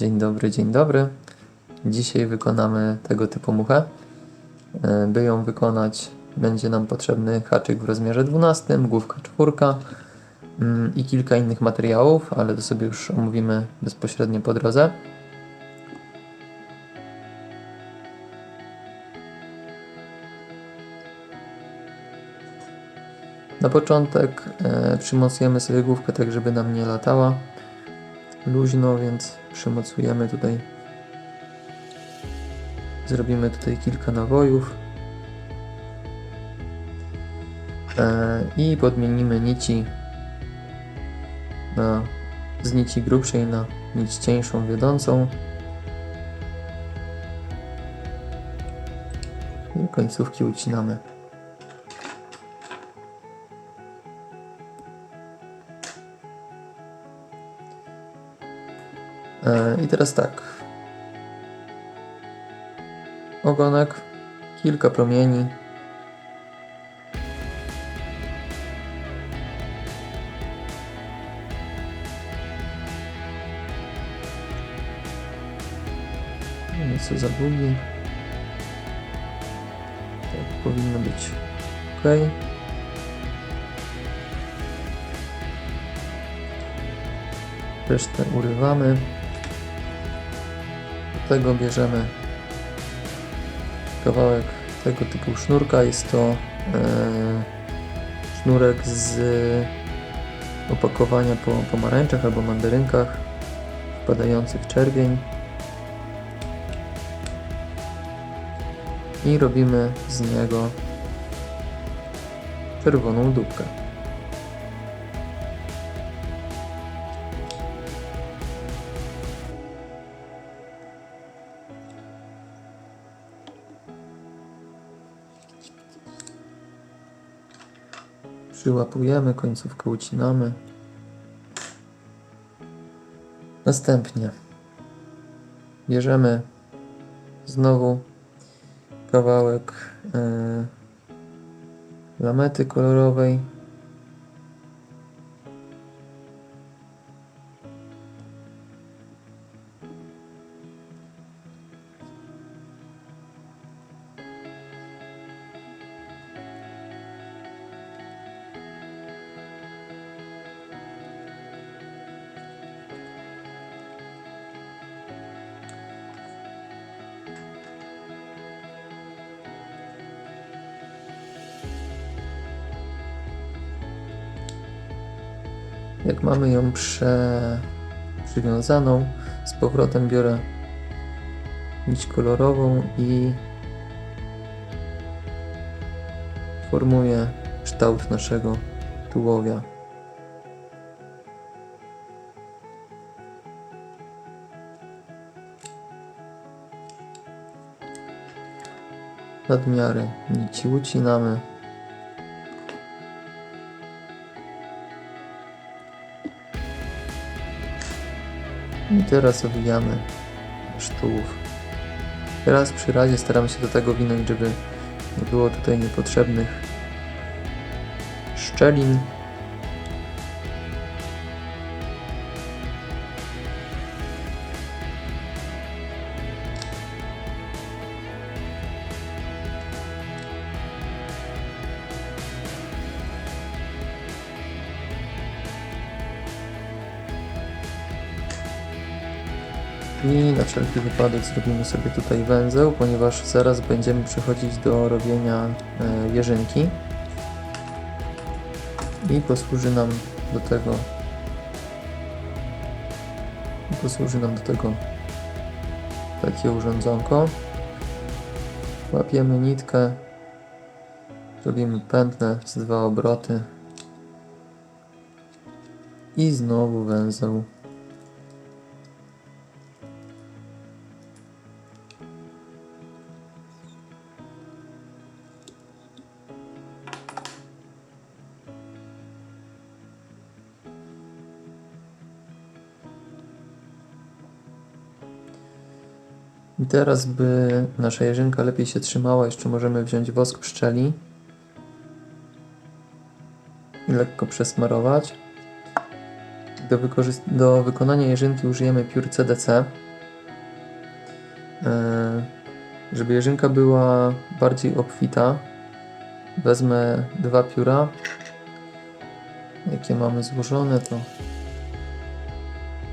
Dzień dobry, dzień dobry. Dzisiaj wykonamy tego typu muchę. E, By ją wykonać, będzie nam potrzebny haczyk w rozmiarze 12, główka czwórka mm, i kilka innych materiałów, ale to sobie już omówimy bezpośrednio po drodze. Na początek e, przymocujemy sobie główkę tak, żeby nam nie latała luźno, więc przymocujemy tutaj. Zrobimy tutaj kilka nawojów. E, I podmienimy nici na, z nici grubszej na nić cieńszą wiodącą. I końcówki ucinamy. I teraz tak. Ogonek, kilka promieni. Nieco za długi. Tak powinno być ok. Resztę urywamy. Tego bierzemy kawałek tego typu sznurka. Jest to e, sznurek z opakowania po pomarańczach albo mandarynkach wpadający w czerwień. I robimy z niego czerwoną dupkę. Przyłapujemy, końcówkę ucinamy. Następnie bierzemy znowu kawałek e, lamety kolorowej. Jak mamy ją prze... przywiązaną, z powrotem biorę nić kolorową i formuję kształt naszego tułowia. Nadmiary nici ucinamy. I teraz owijamy nasz tułów. Teraz przy razie staramy się do tego winąć, żeby nie było tutaj niepotrzebnych szczelin. I na wszelki wypadek zrobimy sobie tutaj węzeł, ponieważ zaraz będziemy przechodzić do robienia e, jeżynki. I posłuży nam do tego posłuży nam do tego takie urządzonko. Łapiemy nitkę, robimy pętlę z dwa obroty i znowu węzeł. I teraz, by nasza jeżynka lepiej się trzymała, jeszcze możemy wziąć wosk pszczeli i lekko przesmarować. Do, do wykonania jeżynki użyjemy piór CDC. E, żeby jeżynka była bardziej obfita, wezmę dwa pióra. Jakie mamy złożone, to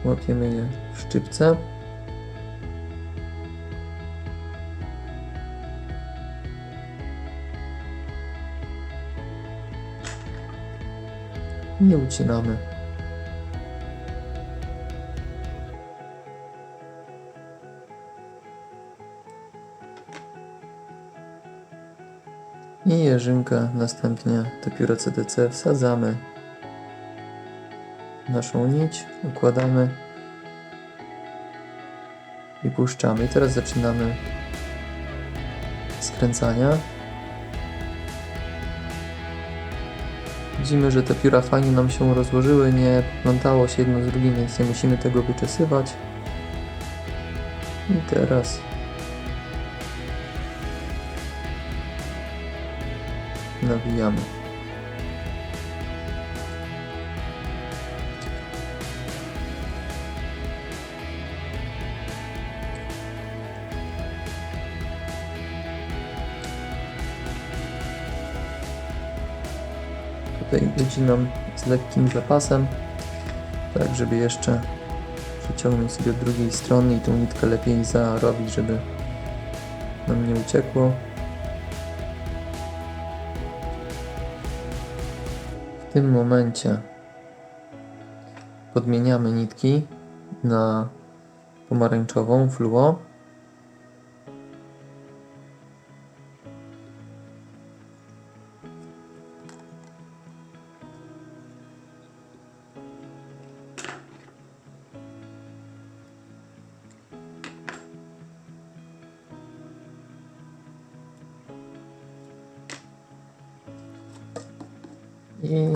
łapiemy je w szczypce. I ucinamy. I jeżynkę następnie do pióra CDC wsadzamy naszą nić, układamy i puszczamy. I teraz zaczynamy skręcania. Widzimy, że te pióra fajnie nam się rozłożyły, nie plątało się jedno z drugim, więc nie musimy tego wyczesywać. I teraz nawijamy. Tutaj ucinam z lekkim zapasem, tak żeby jeszcze przeciągnąć sobie od drugiej strony i tą nitkę lepiej zarobić, żeby nam nie uciekło. W tym momencie podmieniamy nitki na pomarańczową fluo. I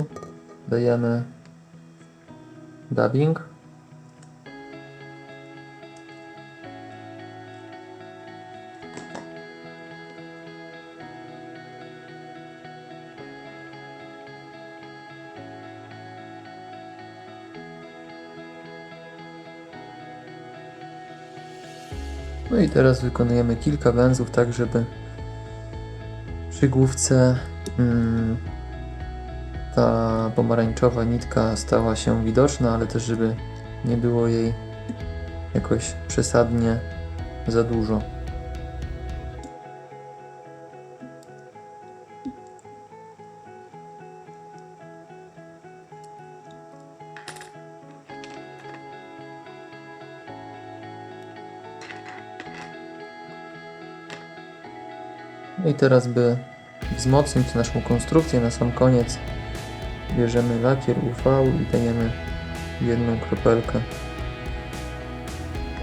dajemy dubbing. No i teraz wykonujemy kilka węzłów, tak żeby przy główce mm, ta pomarańczowa nitka stała się widoczna, ale też żeby nie było jej jakoś przesadnie za dużo. I teraz, by wzmocnić naszą konstrukcję na sam koniec, bierzemy lakier UV i dajemy jedną kropelkę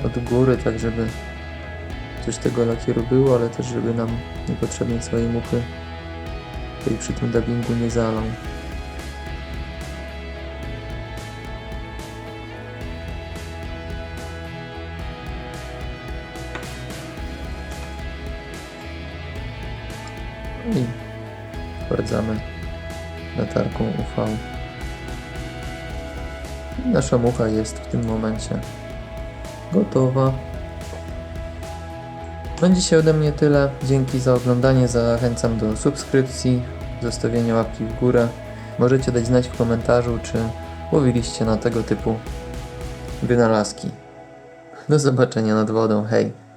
od góry, tak żeby coś tego lakieru było, ale też żeby nam niepotrzebnie całej muchy tej przy tym dubbingu nie zalał. I sprawdzamy latarką UV. Nasza mucha jest w tym momencie gotowa. No dzisiaj ode mnie tyle. Dzięki za oglądanie. Zachęcam do subskrypcji, zostawienia łapki w górę. Możecie dać znać w komentarzu, czy łowiliście na tego typu wynalazki. Do zobaczenia nad wodą. Hej!